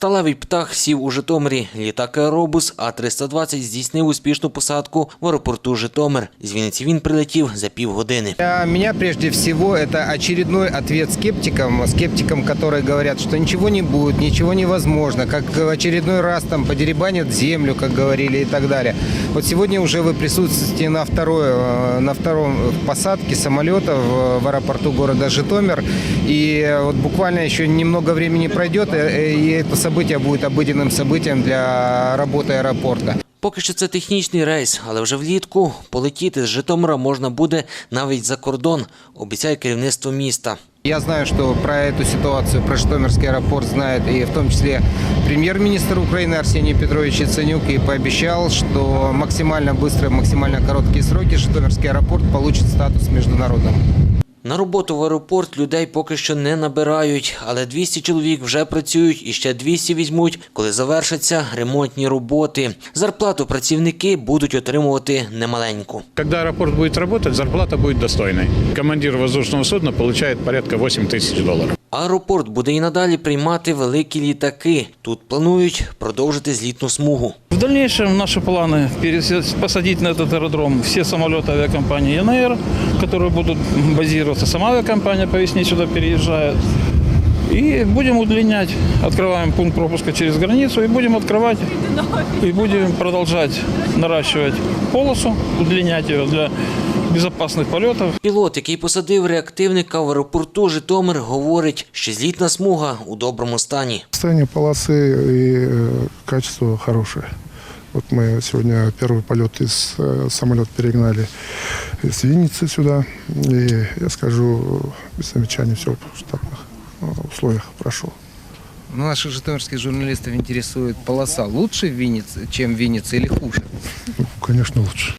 Сталевий птах сів у Житомирі. Літак Аеробус А-320 здійснив успішну посадку в аеропорту Житомир. З Вінниці він прилетів за півгодини. Для меня прежде всего это очередной ответ скептикам, скептикам, которые говорят, что ничего не будет, ничего невозможно, как в очередной раз там подеребанят землю, как говорили и так далее. Вот сегодня уже вы присутствуете на второй, э, на втором посадке самолета в, в аэропорту города Житомир, и вот буквально еще немного времени пройдет, и, и это событие будет обыденным событием для работы аэропорта. Поки що це технічний рейс, але вже влітку полетіти з Житомира можна буде навіть за кордон, обіцяє керівництво міста. Я знаю, что про эту ситуацию, про Житомирский аэропорт знает и в том числе премьер-министр Украины Арсений Петрович Яценюк и пообещал, что максимально быстро, максимально короткие сроки Житомирский аэропорт получит статус международного. На роботу в аеропорт людей поки що не набирають, але 200 чоловік вже працюють і ще 200 візьмуть, коли завершаться ремонтні роботи. Зарплату працівники будуть отримувати немаленьку. Когда аэропорт будет работать, зарплата будет достойной. Командир воздушного судна получает порядка 8 тысяч долларов. Аеропорт буде і надалі приймати великі літаки. Тут планують продовжити злітну смугу В дальнейшем наши планы пересесть- посадить на этот аэродром все самолеты авиакомпании ЕНР, которые будут базироваться. Сама авиакомпания по весне сюда переезжает. И будем удлинять. Открываем пункт пропуска через границу и будем открывать. И будем продолжать наращивать полосу, удлинять ее для безопасных полетов. Пілот, який посадив реактивника в аеропорту Житомир, говорить, що злітна смуга у доброму стані. Состояние полосы и э, качество хорошее. Вот мы сегодня первый полет из э, самолет перегнали из Винницы сюда. И я скажу, без замечаний все в штатных э, условиях прошел. Ну, наших житомирских журналистов интересует полоса лучше в Виннице, чем в Виннице или хуже? Ну, конечно, лучше.